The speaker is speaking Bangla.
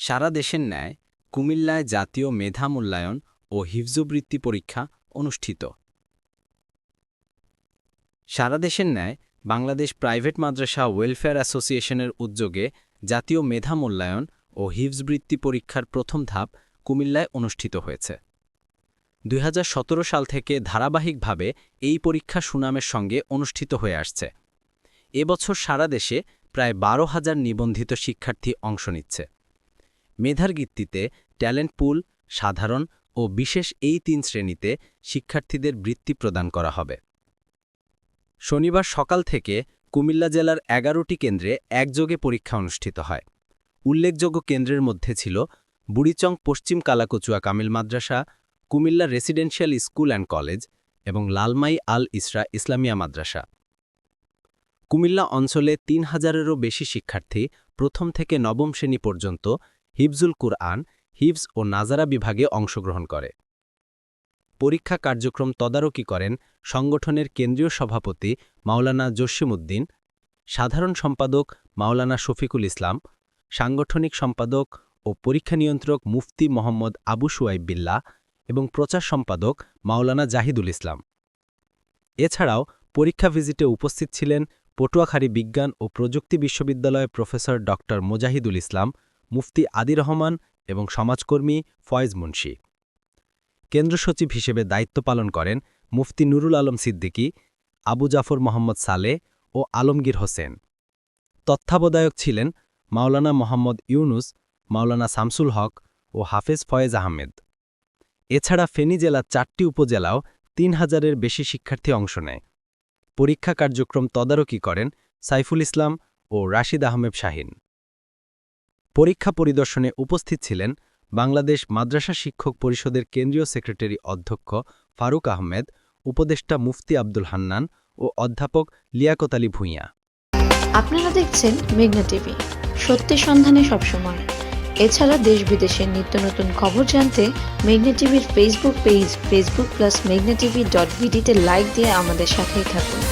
সারা দেশের ন্যায় কুমিল্লায় জাতীয় মেধা মূল্যায়ন ও হিফজবৃত্তি পরীক্ষা অনুষ্ঠিত। সারা দেশের ন্যায় বাংলাদেশ প্রাইভেট মাদ্রাসা ওয়েলফেয়ার অ্যাসোসিয়েশনের উদ্যোগে জাতীয় মেধা মূল্যায়ন ও হিফজবৃত্তি পরীক্ষার প্রথম ধাপ কুমিল্লায় অনুষ্ঠিত হয়েছে। দুই হাজার সতেরো সাল থেকে ধারাবাহিকভাবে এই পরীক্ষা সুনামের সঙ্গে অনুষ্ঠিত হয়ে আসছে। এবছর সারা দেশে প্রায় বারো হাজার নিবন্ধিত শিক্ষার্থী অংশ নিচ্ছে। মেধার ভিত্তিতে ট্যালেন্ট পুল, সাধারণ ও বিশেষ এই তিন শ্রেণীতে শিক্ষার্থীদের বৃত্তি প্রদান করা হবে। শনিবার সকাল থেকে কুমিল্লা জেলার এগারোটি কেন্দ্রে একযোগে পরীক্ষা অনুষ্ঠিত হয়। উল্লেখযোগ্য কেন্দ্রের মধ্যে ছিল বুড়িচং, পশ্চিম Kalakachua Kamil Madrasa, Comilla residential school and college এবং লালমাই আল ইসরা ইসলামিয়া মাদ্রাসা। কুমিল্লা অঞ্চলে তিন হাজারেরও বেশি শিক্ষার্থী প্রথম থেকে নবম শ্রেণি পর্যন্ত হিফজুল কুরআন, হিফজ ও নাজারা বিভাগে অংশগ্রহণ করে। পরীক্ষা কার্যক্রম তদারকি করেন সংগঠনের কেন্দ্রীয় সভাপতি মাওলানা জসিমউদ্দিন, সাধারণ সম্পাদক মাওলানা শফিকুল ইসলাম, সাংগঠনিক সম্পাদক ও পরীক্ষা নিয়ন্ত্রক মুফতি মোহাম্মদ আবু সুয়াইব বিল্লাহ এবং প্রচার সম্পাদক মাওলানা জাহিদুল ইসলাম। এছাড়াও পরীক্ষা ভিজিটে উপস্থিত ছিলেন পটুয়াখালী বিজ্ঞান ও প্রযুক্তি বিশ্ববিদ্যালয়ের প্রফেসর ড মোজাহিদুল ইসলাম মুফতি আদি রহমান এবং সমাজকর্মী ফয়েজ মুন্সি। কেন্দ্র সচিব হিসেবে দায়িত্ব পালন করেন মুফতি নুরুল আলম সিদ্দিকী, আবু জাফর মোহাম্মদ সালে ও আলমগীর হোসেন। তত্ত্বাবধায়ক ছিলেন মাওলানা মোহাম্মদ ইউনুস, মাওলানা শামসুল হক ও হাফেজ ফয়েজ আহমেদ। এছাড়া ফেনী জেলার চারটি উপজেলাও তিন হাজারের বেশি শিক্ষার্থী অংশ নেয়। পরীক্ষা কার্যক্রম তদারকি করেন সাইফুল ইসলাম ও রাশিদ আহমেদ শাহিন। পরীক্ষা পরিদর্শনে উপস্থিত ছিলেন বাংলাদেশ মাদ্রাসা শিক্ষক পরিষদের কেন্দ্রীয় সেক্রেটারি অধ্যক্ষ ফারুক আহমেদ, উপদেষ্টা মুফতি আব্দুল হান্নান ও অধ্যাপক লিয়াকত আলী ভূঁইয়া। আপনারা দেখছেন মেঘনা টিভি। সত্যি সন্ধানে সবসময়। এছাড়া দেশ বিদেশের নিত্য নতুন খবর জানতে মেঘনা টিভির ফেসবুক পেজ ফেসবুক প্লাস মেঘনা টিভি ডট ভিডিতে লাইক দিয়ে আমাদের সাথেই থাকুন।